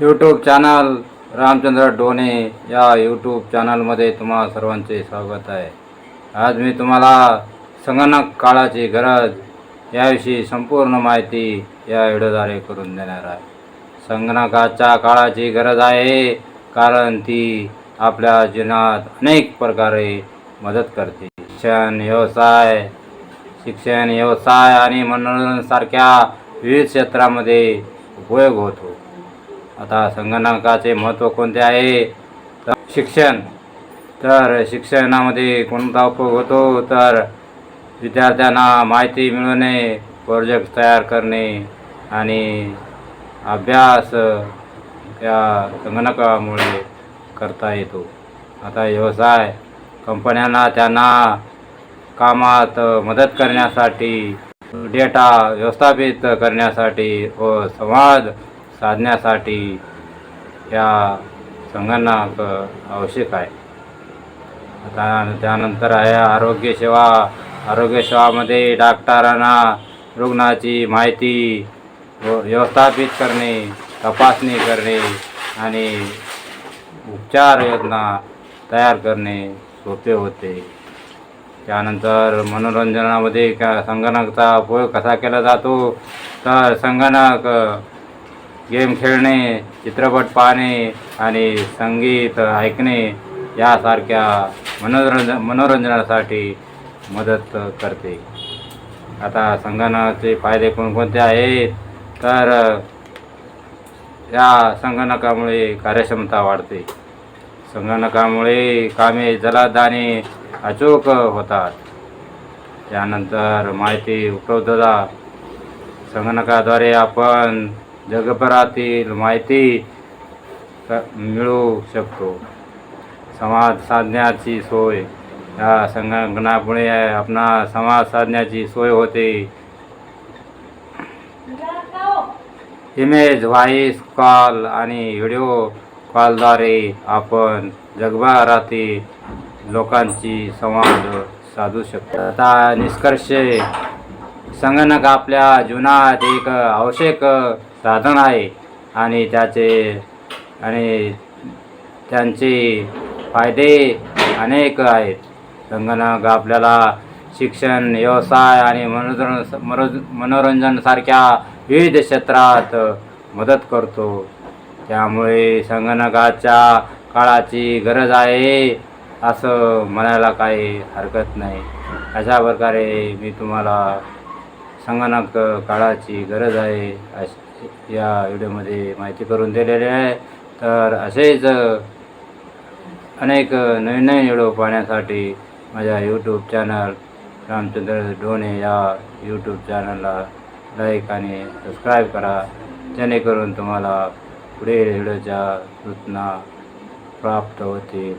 YouTube channel Ramchandra डोने या YouTube चॅनलमध्ये तुम्हा सर्वांचे स्वागत आहे. आज मी तुम्हाला संगणक काळाची गरज याविषयी संपूर्ण माहिती या व्हिडिओद्वारे करून देणार आहे. संगणकाच्या काळाची गरज आहे कारण ती आपल्या जीवनात अनेक प्रकारे मदत करते. शिक्षण व्यवसाय शिक्षण व्यवसाय आणि मनोरंजनासारख्या विविध क्षेत्रामध्ये उपयोग होतो. आता संगणकाचे महत्त्व कोणते आहे? तर शिक्षण. तर शिक्षणामध्ये कोणता उपयोग होतो? तर विद्यार्थ्यांना माहिती मिळवणे प्रोजेक्ट तयार करणे आणि अभ्यास या संगणकामुळे करता येतो. आता व्यवसाय कंपन्यांना त्यांना कामात मदत करण्यासाठी डेटा व्यवस्थापित करण्यासाठी व संवाद साधण्यासाठी या संगणक आवश्यक आहे. आता त्यानंतर आहे आरोग्यसेवा आरोग्यसेवामध्ये डॉक्टरांना रुग्णाची माहिती व्यवस्थापित करणे तपासणी करणे आणि उपचार योजना तयार करणे सोपे होते. त्यानंतर मनोरंजनामध्ये का संगणकाचा उपयोग कसा केला जातो? तर संगणक गेम खेळणे चित्रपट पाहणे आणि संगीत ऐकणे यासारख्या मनोरंजन मनोरंजनासाठी मदत करते. आता संगणकाचे फायदे कोणकोणते आहेत? तर या संगणकामुळे कार्यक्षमता वाढते. संगणकामुळे कामे जलद आणि अचूक होतात. त्यानंतर माहिती उपलब्धता संगणकाद्वारे आपण जगभरातील माहिती मिळू शकतो. संवाद साधण्याची सोय. या संगणकामुळे आपणा संवाद साधण्याची सोय होते. इमेज व्हॉइस कॉल आणि व्हिडिओ कॉलद्वारे आपण जगभरातील लोकांची संवाद साधू शकतो. आता निष्कर्ष संगणक आपल्या जीवनात एक आवश्यक साधन आहे आणि त्याचे आणि त्यांचे फायदे अनेक आहेत. संगणक आपल्याला शिक्षण व्यवसाय आणि मनोरंजन मनोरंजन मनोरंजनसारख्या विविध क्षेत्रात मदत करतो. त्यामुळे संगणकाच्या काळाची गरज आहे असं म्हणायला काही हरकत नाही. अशा प्रकारे मी तुम्हाला संगणक काळाची गरज आहे अश या व्हिडिओमध्ये माहिती करून दिलेली आहे. तर असेच अनेक नवीन नवीन व्हिडिओ पाहण्यासाठी माझ्या यूट्यूब चॅनल रामचंद्र डोणे या यूट्यूब चॅनलला लाईक आणि सबस्क्राईब करा. जेणेकरून तुम्हाला पुढील व्हिडिओच्या सूचना प्राप्त होतील.